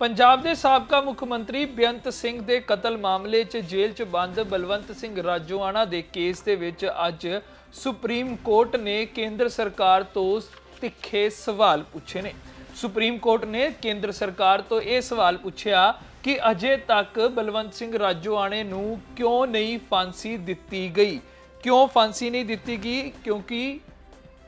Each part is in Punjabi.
ਪੰਜਾਬ ਦੇ ਸਾਬਕਾ ਮੁੱਖ ਮੰਤਰੀ ਬੇਅੰਤ ਸਿੰਘ ਦੇ ਕਤਲ ਮਾਮਲੇ 'ਚ ਜੇਲ੍ਹ 'ਚ ਬੰਦ ਬਲਵੰਤ ਸਿੰਘ ਰਾਜੋਆਣਾ ਦੇ ਕੇਸ ਦੇ ਵਿੱਚ ਅੱਜ ਸੁਪਰੀਮ ਕੋਰਟ ਨੇ ਕੇਂਦਰ ਸਰਕਾਰ ਤੋਂ ਤਿੱਖੇ ਸਵਾਲ ਪੁੱਛੇ ਨੇ। ਸੁਪਰੀਮ ਕੋਰਟ ਨੇ ਕੇਂਦਰ ਸਰਕਾਰ ਤੋਂ ਇਹ ਸਵਾਲ ਪੁੱਛਿਆ ਕਿ ਅਜੇ ਤੱਕ ਬਲਵੰਤ ਸਿੰਘ ਰਾਜੋਆਣੇ ਨੂੰ ਕਿਉਂ ਨਹੀਂ ਫਾਂਸੀ ਦਿੱਤੀ ਗਈ? ਕਿਉਂ ਫਾਂਸੀ ਨਹੀਂ ਦਿੱਤੀ ਗਈ? ਕਿਉਂਕਿ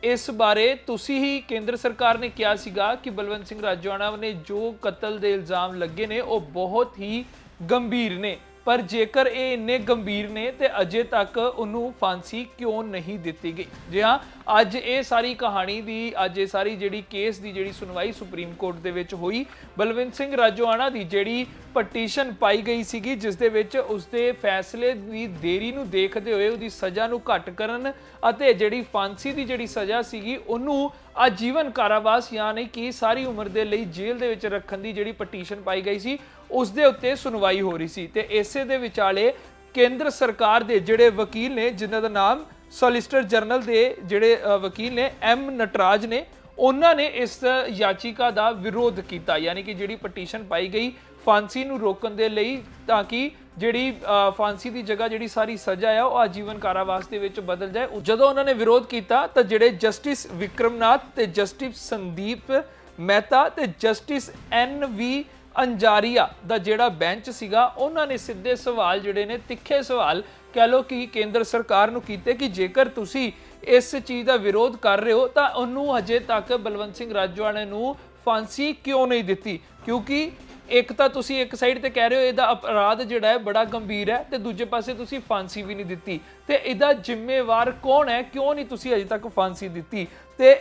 ਇਸ ਬਾਰੇ ਤੁਸੀਂ ਹੀ ਕੇਂਦਰ ਸਰਕਾਰ ਨੇ ਕਿਹਾ ਸੀਗਾ ਕਿ ਬਲਵੰਤ ਸਿੰਘ ਰਾਜੋਆਣਾ ਨੇ ਜੋ ਕਤਲ ਦੇ ਇਲਜ਼ਾਮ ਲੱਗੇ ਨੇ, ਉਹ ਬਹੁਤ ਹੀ ਗੰਭੀਰ ਨੇ। ਪਰ ਜੇਕਰ ਇਹ ਇੰਨੇ ਗੰਭੀਰ ਨੇ, ਤੇ ਅਜੇ ਤੱਕ ਉਹਨੂੰ ਫਾਂਸੀ ਕਿਉਂ ਨਹੀਂ ਦਿੱਤੀ ਗਈ? ਜੀ ਹਾਂ, ਅੱਜ ਇਹ ਸਾਰੀ ਕਹਾਣੀ ਦੀ, ਅੱਜ ਇਹ ਸਾਰੀ ਜਿਹੜੀ ਕੇਸ ਦੀ ਜਿਹੜੀ ਸੁਣਵਾਈ ਸੁਪਰੀਮ ਕੋਰਟ ਦੇ ਵਿੱਚ ਹੋਈ, ਬਲਵੰਤ ਸਿੰਘ ਰਾਜੋਆਣਾ ਦੀ ਜਿਹੜੀ ਪਟੀਸ਼ਨ ਪਾਈ ਗਈ ਸੀਗੀ, ਜਿਸ ਦੇ ਵਿੱਚ ਉਸਦੇ ਫੈਸਲੇ ਦੀ ਦੇਰੀ ਨੂੰ ਦੇਖਦੇ ਹੋਏ ਉਹਦੀ ਸਜ਼ਾ ਨੂੰ ਘੱਟ ਕਰਨ ਅਤੇ ਜਿਹੜੀ ਫਾਂਸੀ ਦੀ ਜਿਹੜੀ ਸਜ਼ਾ ਸੀਗੀ, ਉਹਨੂੰ ਆਜੀਵਨ ਕਾਰਾਵਾਸ ਯਾਨੀ ਕਿ ਸਾਰੀ ਉਮਰ ਦੇ ਲਈ ਜੇਲ੍ਹ ਦੇ ਵਿੱਚ ਰੱਖਣ ਦੀ ਜਿਹੜੀ ਪਟੀਸ਼ਨ ਪਾਈ ਗਈ ਸੀ, ਉਸ ਦੇ ਉੱਤੇ ਸੁਣਵਾਈ ਹੋ ਰਹੀ ਸੀ। ਤੇ ਇਸੇ ਦੇ ਵਿਚਾਲੇ ਕੇਂਦਰ ਸਰਕਾਰ ਦੇ ਜਿਹੜੇ ਵਕੀਲ ਨੇ, ਜਿਨ੍ਹਾਂ ਦਾ ਨਾਮ ਸੋਲਿਸਟਰ ਜਨਰਲ ਦੇ ਜਿਹੜੇ ਵਕੀਲ ਨੇ ਐਮ ਨਟਰਾਜ ਨੇ ਉਹਨਾਂ ਨੇ ਇਸ ਯਾਚੀਕਾ ਦਾ ਵਿਰੋਧ ਕੀਤਾ, ਯਾਨੀ ਕਿ ਜਿਹੜੀ ਪਟੀਸ਼ਨ ਪਾਈ ਗਈ ਫਾਂਸੀ ਨੂੰ ਰੋਕਣ ਦੇ ਲਈ, ਤਾਂ ਕਿ ਜਿਹੜੀ ਫਾਂਸੀ ਦੀ ਜਗ੍ਹਾ ਜਿਹੜੀ ਸਾਰੀ ਸਜ਼ਾ ਆ, ਉਹ ਆਜੀਵਨ ਕਾਰਾਵਾਸ ਦੇ ਵਿੱਚ ਬਦਲ ਜਾਏ। ਜਦੋਂ ਉਹਨਾਂ ਨੇ ਵਿਰੋਧ ਕੀਤਾ, ਤਾਂ ਜਿਹੜੇ ਜਸਟਿਸ ਵਿਕਰਮਨਾਥ ਤੇ ਜਸਟਿਸ ਸੰਦੀਪ ਮਹਿਤਾ ਤੇ ਜਸਟਿਸ ਐਨ ਵੀ ਅੰਜਾਰੀਆ ਦਾ ਜਿਹੜਾ ਬੈਂਚ ਸੀਗਾ, ਉਹਨਾਂ ਨੇ ਸਿੱਧੇ ਸਵਾਲ ਜਿਹੜੇ ਨੇ ਤਿੱਖੇ ਸਵਾਲ ਕਹਿ ਲੋ ਕਿ ਕੇਂਦਰ ਸਰਕਾਰ ਨੂੰ ਕੀਤੇ ਕਿ ਜੇਕਰ ਤੁਸੀਂ ਇਸ ਚੀਜ਼ ਦਾ ਵਿਰੋਧ ਕਰ ਰਹੇ ਹੋ, ਤਾਂ ਉਹਨੂੰ ਹਜੇ ਤੱਕ ਬਲਵੰਤ ਸਿੰਘ ਰਾਜਵਾਨੇ ਨੂੰ ਫਾਂਸੀ ਕਿਉਂ ਨਹੀਂ ਦਿੱਤੀ? ਕਿਉਂਕਿ ਇੱਕ ਤਾਂ ਤੁਸੀਂ ਇੱਕ ਸਾਈਡ ਤੇ ਕਹਿ ਰਹੇ ਹੋ, ਇਹਦਾ ਅਪਰਾਧ ਜਿਹੜਾ ਹੈ ਬੜਾ ਗੰਭੀਰ ਹੈ ਤੇ ਦੂਜੇ ਪਾਸੇ ਤੁਸੀਂ ਫਾਂਸੀ ਵੀ ਨਹੀਂ ਦਿੱਤੀ। ਤੇ ਇਹਦਾ ਜ਼ਿੰਮੇਵਾਰ ਕੌਣ ਹੈ? ਕਿਉਂ ਨਹੀਂ ਤੁਸੀਂ ਅਜੇ ਤੱਕ ਫਾਂਸੀ ਦਿੱਤੀ? ਤੇ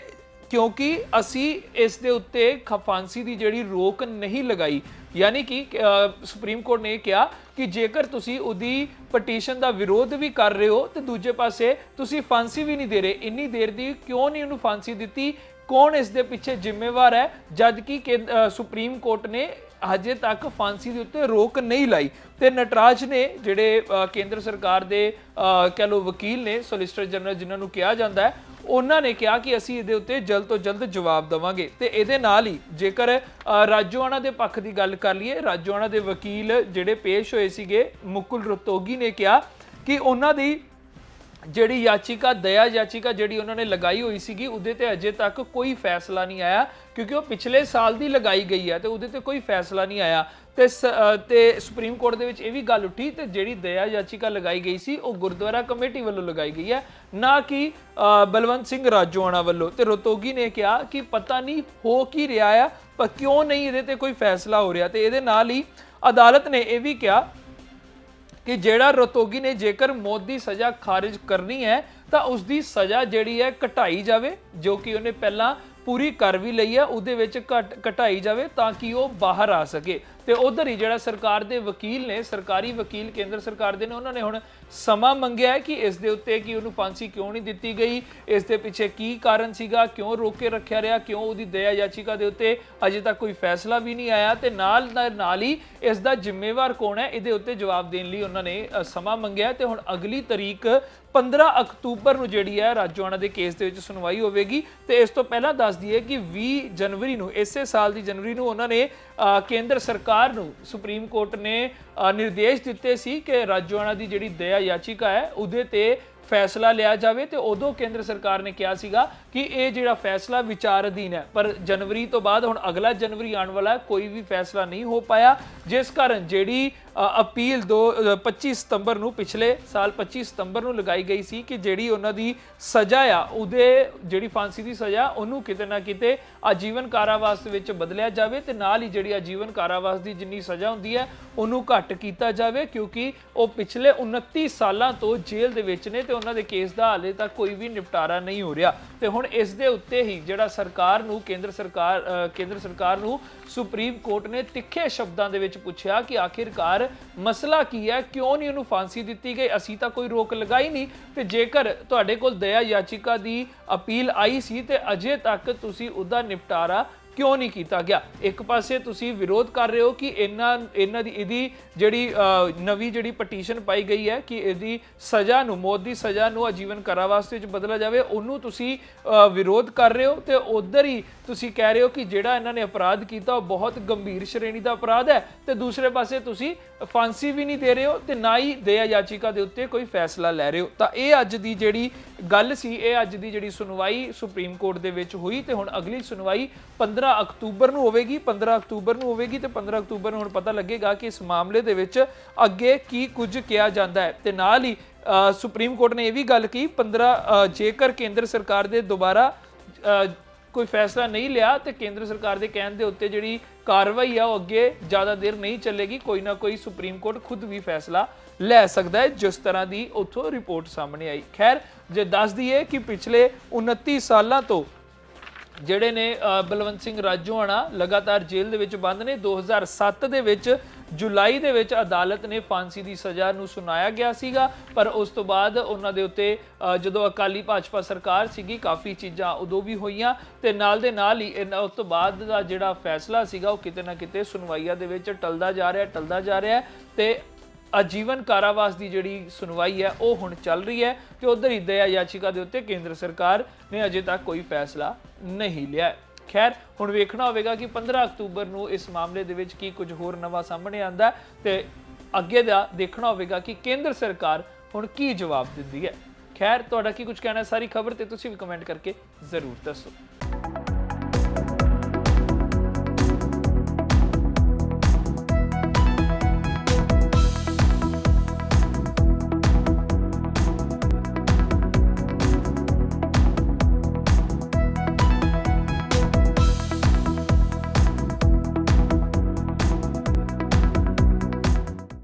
ਕਿਉਂਕਿ ਅਸੀਂ ਇਸ ਦੇ ਉੱਤੇ ਖ- ਫਾਂਸੀ ਦੀ ਜਿਹੜੀ ਰੋਕ ਨਹੀਂ ਲਗਾਈ। ਯਾਨੀ ਕਿ ਸੁਪਰੀਮ ਕੋਰਟ ਨੇ ਇਹ ਕਿਹਾ ਕਿ ਜੇਕਰ ਤੁਸੀਂ ਉਹਦੀ ਪਟੀਸ਼ਨ ਦਾ ਵਿਰੋਧ ਵੀ ਕਰ ਰਹੇ ਹੋ ਤੇ ਦੂਜੇ ਪਾਸੇ ਤੁਸੀਂ ਫਾਂਸੀ ਵੀ ਨਹੀਂ ਦੇ ਰਹੇ। ਇੰਨੀ ਦੇਰ ਦੀ ਕਿਉਂ ਨਹੀਂ ਉਹਨੂੰ ਫਾਂਸੀ ਦਿੱਤੀ? ਕੌਣ ਇਸ ਦੇ ਪਿੱਛੇ ਜ਼ਿੰਮੇਵਾਰ ਹੈ? ਜਦ ਕਿ ਸੁਪਰੀਮ ਕੋਰਟ ਨੇ ਹਜੇ ਤੱਕ ਫਾਂਸੀ ਦੇ ਉੱਤੇ ਰੋਕ ਨਹੀਂ ਲਾਈ। ਤੇ ਨਟਰਾਜ ਨੇ ਜਿਹੜੇ ਕੇਂਦਰ ਸਰਕਾਰ ਦੇ ਅ, ਕਹਿ ਲਓ ਵਕੀਲ ਨੇ ਸੋਲਿਸਿਟਰ ਜਨਰਲ ਜਿਨ੍ਹਾਂ ਨੂੰ ਕਿਹਾ ਜਾਂਦਾ ਹੈ ਉਹਨਾਂ ਨੇ ਕਿਹਾ ਕਿ ਅਸੀਂ ਇਹਦੇ ਉੱਤੇ ਜਲਦ ਤੋਂ ਜਲਦ ਜਵਾਬ ਦੇਵਾਂਗੇ। ਤੇ ਇਹਦੇ ਨਾਲ ਹੀ ਜੇਕਰ ਅ, ਰਾਜੋਆਣਾ ਦੇ ਪੱਖ ਦੀ ਗੱਲ ਕਰ ਲਈਏ ਰਾਜੋਆਣਾ ਦੇ ਵਕੀਲ ਜਿਹੜੇ ਪੇਸ਼ ਹੋਏ ਸੀਗੇ ਮੁਕੁਲ ਰਤੋਗੀ ਨੇ ਕਿਹਾ ਕਿ ਉਹਨਾਂ ਦੀ ਜਿਹੜੀ ਯਾਚਿਕਾ ਦਇਆ ਯਾਚਿਕਾ ਜਿਹੜੀ ਉਹਨਾਂ ਨੇ ਲਗਾਈ ਹੋਈ ਸੀਗੀ ਉਹਦੇ ਤੇ ਅਜੇ ਤੱਕ ਕੋਈ ਫੈਸਲਾ ਨਹੀਂ ਆਇਆ ਕਿਉਂਕਿ ਉਹ ਪਿਛਲੇ ਸਾਲ ਦੀ ਲਗਾਈ ਗਈ ਹੈ ਤੇ ਉਹਦੇ ਤੇ ਕੋਈ ਫੈਸਲਾ ਨਹੀਂ ਆਇਆ। ਤੇ ਸ- ਅ, ਤੇ ਸੁਪਰੀਮ ਕੋਰਟ ਦੇ ਵਿੱਚ ਇਹ ਵੀ ਗੱਲ ਉੱਠੀ ਤੇ ਜਿਹੜੀ ਦਇਆ ਯਾਚਿਕਾ ਲਗਾਈ ਗਈ ਸੀ ਉਹ ਗੁਰਦੁਆਰਾ ਕਮੇਟੀ ਵੱਲੋਂ ਲਗਾਈ ਗਈ ਹੈ ਨਾ ਕਿ ਬਲਵੰਤ ਸਿੰਘ ਰਾਜੋਆਣਾ ਵੱਲੋਂ। ਤੇ ਰੋਤੋਗੀ ਨੇ ਕਿਹਾ ਕਿ ਪਤਾ ਨਹੀਂ ਹੋ ਕੀ ਰਿਹਾ ਆ ਪਰ ਕਿਉਂ ਨਹੀਂ ਇਹਦੇ ਤੇ ਕੋਈ ਫੈਸਲਾ ਹੋ ਰਿਹਾ। ਤੇ ਇਹਦੇ ਨਾਲ ਹੀ ਅਦਾਲਤ ਨੇ ਇਹ ਵੀ ਕਿਹਾ ਕਿ ਜਿਹੜਾ ਰਤੋਗੀ ਨੇ ਜੇਕਰ ਮੌਤ ਦੀ ਸਜ਼ਾ ਖਾਰਜ ਕਰਨੀ ਹੈ, ਤਾਂ ਉਸ ਦੀ ਸਜ਼ਾ ਜਿਹੜੀ ਹੈ ਘਟਾਈ ਜਾਵੇ, ਜੋ ਕਿ ਉਹਨੇ ਪਹਿਲਾਂ ਪੂਰੀ ਕਰ ਵੀ ਲਈ ਹੈ, ਉਹਦੇ ਵਿੱਚ ਘਟ ਘਟਾਈ ਜਾਵੇ ਤਾਂ ਕਿ ਉਹ ਬਾਹਰ ਆ ਸਕੇ। ਤੇ ਉਧਰ ਹੀ ਜਿਹੜਾ ਸਰਕਾਰ ਦੇ ਵਕੀਲ ਨੇ, ਸਰਕਾਰੀ ਵਕੀਲ ਕੇਂਦਰ ਸਰਕਾਰ ਦੇ ਨੇ, ਉਹਨਾਂ ਨੇ ਹੁਣ ਸਮਾਂ ਮੰਗਿਆ ਕਿ ਇਸ ਦੇ ਉੱਤੇ ਕਿ ਉਹਨੂੰ ਫਾਂਸੀ ਕਿਉਂ ਨਹੀਂ ਦਿੱਤੀ ਗਈ, ਇਸ ਦੇ ਪਿੱਛੇ ਕੀ ਕਾਰਨ ਸੀਗਾ, ਕਿਉਂ ਰੋਕ ਕੇ ਰੱਖਿਆ ਰਿਹਾ, ਕਿਉਂ ਉਹਦੀ ਦਇਆ ਯਾਚਿਕਾ ਦੇ ਉੱਤੇ ਅਜੇ ਤੱਕ ਕੋਈ ਫੈਸਲਾ ਵੀ ਨਹੀਂ ਆਇਆ ਤੇ ਨਾਲ ਨਾਲ- ਹੀ ਇਸ ਦਾ ਜ਼ਿੰਮੇਵਾਰ ਕੌਣ ਹੈ, ਇਹਦੇ ਉੱਤੇ ਜਵਾਬ ਦੇਣ ਲਈ ਉਹਨਾਂ ਨੇ ਸਮਾਂ ਮੰਗਿਆ ਤੇ ਹੁਣ ਅਗਲੀ ਤਰੀਕ 15 ਅਕਤੂਬਰ ਨੂੰ ਜਿਹੜੀ ਹੈ ਰਾਜੋਆਣਾ ਦੇ ਕੇਸ ਦੇ ਵਿੱਚ ਸੁਣਵਾਈ ਹੋਵੇਗੀ ਤੇ ਇਸ ਤੋਂ ਪਹਿਲਾਂ ਦੱਸ ਦਈਏ ਕਿ 20 ਜਨਵਰੀ ਨੂੰ, ਇਸੇ ਸਾਲ ਦੀ ਜਨਵਰੀ ਨੂੰ ਉਹਨਾਂ ਨੇ ਕੇਂਦਰ ਸਰਕਾਰ ਨੂੰ ਸੁਪਰੀਮ ਕੋਰਟ ਨੇ ਨਿਰਦੇਸ਼ ਦਿੱਤੇ ਸੀ ਕਿ ਰਾਜੋਆਣਾ ਦੀ ਜਿਹੜੀ ਦਇਆ ਯਾਚਿਕਾ ਹੈ, ਉਹਦੇ ਤੇ ਫੈਸਲਾ ਲਿਆ ਜਾਵੇ ਤੇ ਉਦੋਂ ਕੇਂਦਰ ਸਰਕਾਰ ਨੇ ਕਿਹਾ ਸੀਗਾ ਕਿ ਇਹ ਜਿਹੜਾ ਫੈਸਲਾ ਵਿਚਾਰ ਅਧੀਨ ਹੈ ਪਰ ਜਨਵਰੀ ਤੋਂ ਬਾਅਦ ਹੁਣ ਅਗਲਾ ਜਨਵਰੀ ਆਉਣ ਵਾਲਾ ਕੋਈ ਵੀ ਫੈਸਲਾ ਨਹੀਂ ਹੋ ਪਾਇਆ। ਜਿਸ ਕਾਰਨ ਜਿਹੜੀ ਅਪੀਲ ਦੋ ਅ, 25 ਸਤੰਬਰ ਨੂੰ ਪਿਛਲੇ ਸਾਲ 25 ਸਤੰਬਰ ਨੂੰ ਲਗਾਈ ਗਈ ਸੀ ਕਿ ਜਿਹੜੀ ਉਹਨਾਂ ਦੀ ਸਜ਼ਾ ਆ ਉਹਦੇ ਜਿਹੜੀ ਫਾਂਸੀ ਦੀ ਸਜ਼ਾ ਉਹਨੂੰ ਕਿਤੇ ਨਾ ਕਿਤੇ ਆਜੀਵਨ ਕਾਰਾਵਾਸ ਦੇ ਵਿੱਚ ਬਦਲਿਆ ਜਾਵੇ ਤੇ ਨਾਲ ਹੀ ਜਿਹੜੀ ਆਜੀਵਨ ਕਾਰਾਵਾਸ ਦੀ ਜਿੰਨੀ ਸਜ਼ਾ ਹੁੰਦੀ ਹੈ ਉਹਨੂੰ ਘੱਟ ਕੀਤਾ ਜਾਵੇ ਕਿਉਂਕਿ ਉਹ ਪਿਛਲੇ 29 ਸਾਲਾਂ ਤੋਂ ਜੇਲ੍ਹ ਦੇ ਵਿੱਚ ਨੇ ਤੇ ਉਹਨਾਂ ਦੇ ਕੇਸ ਦਾ ਹਾਲੇ ਤੱਕ ਕੋਈ ਵੀ ਨਿਪਟਾਰਾ ਨਹੀਂ ਹੋ ਰਿਹਾ। ਤੇ ਹੁਣ ਇਸ ਦੇ ਉੱਤੇ ਹੀ ਜਿਹੜਾ ਸਰਕਾਰ ਨੂੰ, ਕੇਂਦਰ ਸਰਕਾਰ ਕੇਂਦਰ ਸਰਕਾਰ ਨੂੰ ਸੁਪਰੀਮ ਕੋਰਟ ਨੇ ਤਿੱਖੇ ਸ਼ਬਦਾਂ ਦੇ ਵਿੱਚ ਪੁੱਛਿਆ ਕਿ ਆਖਿਰਕਾਰ ਮਸਲਾ ਕੀ ਹੈ, ਕਿਉਂ ਨਹੀਂ ਉਹਨੂੰ ਫਾਂਸੀ ਦਿੱਤੀ ਗਈ? ਅਸੀਂ ਤਾਂ ਕੋਈ ਰੋਕ ਲਗਾਈ ਨਹੀਂ। ਤੇ ਜੇਕਰ ਤੁਹਾਡੇ ਕੋਲ ਦਇਆ ਯਾਚਿਕਾ ਦੀ ਅਪੀਲ ਆਈ ਸੀ ਤੇ ਅਜੇ ਤੱਕ ਤੁਸੀਂ ਉਹਦਾ ਨਿਪਟਾਰਾ ਕਿਉਂ ਨਹੀਂ ਕੀਤਾ ਗਿਆ? ਇੱਕ ਪਾਸੇ ਤੁਸੀਂ ਵਿਰੋਧ ਕਰ ਰਹੇ ਹੋ ਕਿ ਇਹਨਾਂ ਇਹਨਾਂ ਦੀ, ਇਹਦੀ ਜਿਹੜੀ ਨਵੀਂ ਜਿਹੜੀ ਪਟੀਸ਼ਨ ਪਾਈ ਗਈ ਹੈ ਕਿ ਇਹਦੀ ਸਜ਼ਾ ਨੂੰ, ਮੌਤ ਦੀ ਸਜ਼ਾ ਨੂੰ ਆਜੀਵਨ ਕਾਰਾਵਾਸ ਵਿੱਚ ਬਦਲਿਆ ਜਾਵੇ, ਉਹਨੂੰ ਤੁਸੀਂ ਵਿਰੋਧ ਕਰ ਰਹੇ ਹੋ ਤੇ ਉਧਰ ਹੀ ਤੁਸੀਂ ਕਹਿ ਰਹੇ ਹੋ ਕਿ ਜਿਹੜਾ ਇਹਨਾਂ ਨੇ ਅਪਰਾਧ ਕੀਤਾ ਉਹ ਬਹੁਤ ਗੰਭੀਰ ਸ਼੍ਰੇਣੀ ਦਾ ਅਪਰਾਧ ਹੈ ਤੇ ਦੂਸਰੇ ਪਾਸੇ ਤੁਸੀਂ ਫਾਂਸੀ ਵੀ ਨਹੀਂ ਦੇ ਰਹੇ ਹੋ ਤੇ ਨਾ ਹੀ ਦਇਆ ਯਾਚਿਕਾ ਦੇ ਉੱਤੇ ਕੋਈ ਫੈਸਲਾ ਲੈ ਰਹੇ ਹੋ। ਤਾਂ ਇਹ ਅੱਜ ਦੀ ਜਿਹੜੀ ਗੱਲ ਸੀ, ਇਹ ਅੱਜ ਦੀ ਜਿਹੜੀ ਸੁਣਵਾਈ ਸੁਪਰੀਮ ਕੋਰਟ ਦੇ ਵਿੱਚ ਹੋਈ ਤੇ ਹੁਣ ਅਗਲੀ ਸੁਣਵਾਈ 15 ਅਕਤੂਬਰ ਨੂੰ ਹੋਵੇਗੀ 15 ਅਕਤੂਬਰ ਨੂੰ ਹੋਵੇਗੀ ਤੇ 15 ਅਕਤੂਬਰ ਨੂੰ ਹੁਣ ਪਤਾ ਲੱਗੇਗਾ ਕਿ ਇਸ ਮਾਮਲੇ ਦੇ ਵਿੱਚ ਅੱਗੇ ਕੀ ਕੁਝ ਕਿਹਾ ਜਾਂਦਾ ਹੈ। ਤੇ ਨਾਲ ਹੀ ਸੁਪਰੀਮ ਕੋਰਟ ਨੇ ਇਹ ਵੀ ਗੱਲ ਕੀ 15 ਜੇਕਰ ਕੇਂਦਰ ਸਰਕਾਰ ਦੇ ਦੁਬਾਰਾ ਕੋਈ ਫੈਸਲਾ ਨਹੀਂ ਲਿਆ ਤੇ ਕੇਂਦਰ ਸਰਕਾਰ ਦੇ ਕਹਿਣ ਦੇ ਉੱਤੇ ਜਿਹੜੀ ਕਾਰਵਾਈ ਆ ਉਹ ਅੱਗੇ ਜ਼ਿਆਦਾ ਦੇਰ ਨਹੀਂ ਚੱਲੇਗੀ, ਕੋਈ ਨਾ ਕੋਈ ਸੁਪਰੀਮ ਕੋਰਟ ਖੁਦ ਵੀ ਫੈਸਲਾ ਲੈ ਸਕਦਾ ਹੈ, ਜਿਸ ਤਰ੍ਹਾਂ ਦੀ ਉੱਥੋਂ ਰਿਪੋਰਟ ਸਾਹਮਣੇ ਆਈ। ਖੈਰ, ਜੇ ਦੱਸ ਦਈਏ ਕਿ ਪਿਛਲੇ 29 ਸਾਲਾਂ ਤੋਂ ਜਿਹੜੇ ਨੇ ਬਲਵੰਤ ਸਿੰਘ ਰਾਜੋਆਣਾ ਲਗਾਤਾਰ ਜੇਲ੍ਹ ਦੇ ਵਿੱਚ ਬੰਦ ਨੇ। 2007 ਦੇ ਵਿੱਚ ਜੁਲਾਈ ਦੇ ਵਿੱਚ ਅਦਾਲਤ ਨੇ ਫਾਂਸੀ ਦੀ ਸਜ਼ਾ ਨੂੰ ਸੁਣਾਇਆ ਗਿਆ ਸੀਗਾ, ਪਰ ਉਸ ਤੋਂ ਬਾਅਦ ਉਹਨਾਂ ਦੇ ਉੱਤੇ ਜਦੋਂ ਅਕਾਲੀ ਭਾਜਪਾ ਸਰਕਾਰ ਸੀਗੀ, ਕਾਫੀ ਚੀਜ਼ਾਂ ਉਦੋਂ ਵੀ ਹੋਈਆਂ ਤੇ ਨਾਲ ਦੇ ਨਾਲ ਹੀ ਇਹਨਾਂ- ਉਸ ਤੋਂ ਬਾਅਦ ਦਾ ਜਿਹੜਾ ਫੈਸਲਾ ਸੀਗਾ, ਉਹ ਕਿਤੇ ਨਾ ਕਿਤੇ ਸੁਣਵਾਈਆਂ ਦੇ ਵਿੱਚ ਟਲਦਾ ਜਾ ਰਿਹਾ, ਟਲਦਾ ਜਾ ਰਿਹਾ ਹੈ ਤੇ ਆਜੀਵਨ ਕਾਰਾਵਾਸ ਦੀ ਜਿਹੜੀ ਸੁਣਵਾਈ ਹੈ, ਉਹ ਹੁਣ ਚੱਲ ਰਹੀ ਹੈ ਤੇ ਉਧਰ ਹੀ ਦਇਆ ਯਾਚਿਕਾ ਦੇ ਉੱਤੇ ਕੇਂਦਰ ਸਰਕਾਰ ਨੇ ਅਜੇ ਤੱਕ ਕੋਈ ਫੈਸਲਾ ਨਹੀਂ ਲਿਆ ਖੈਰ, ਹੁਣ ਵੇਖਣਾ ਹੋਵੇਗਾ ਕਿ 15 ਅਕਤੂਬਰ ਨੂੰ ਇਸ ਮਾਮਲੇ ਦੇ ਵਿੱਚ ਕੀ ਕੁਝ ਹੋਰ ਨਵਾਂ ਸਾਹਮਣੇ ਆਂਦਾ ਤੇ ਅੱਗੇ ਦਾ ਦੇਖਣਾ ਹੋਵੇਗਾ ਕਿ ਕੇਂਦਰ ਸਰਕਾਰ ਹੁਣ ਕੀ ਜਵਾਬ ਦਿੰਦੀ ਹੈ। ਖੈਰ, ਤੁਹਾਡਾ ਕੀ ਕੁਝ ਕਹਿਣਾ ਸਾਰੀ ਖਬਰ ਤੇ ਤੁਸੀਂ ਵੀ ਕਮੈਂਟ ਕਰਕੇ ਜ਼ਰੂਰ ਦੱਸੋ।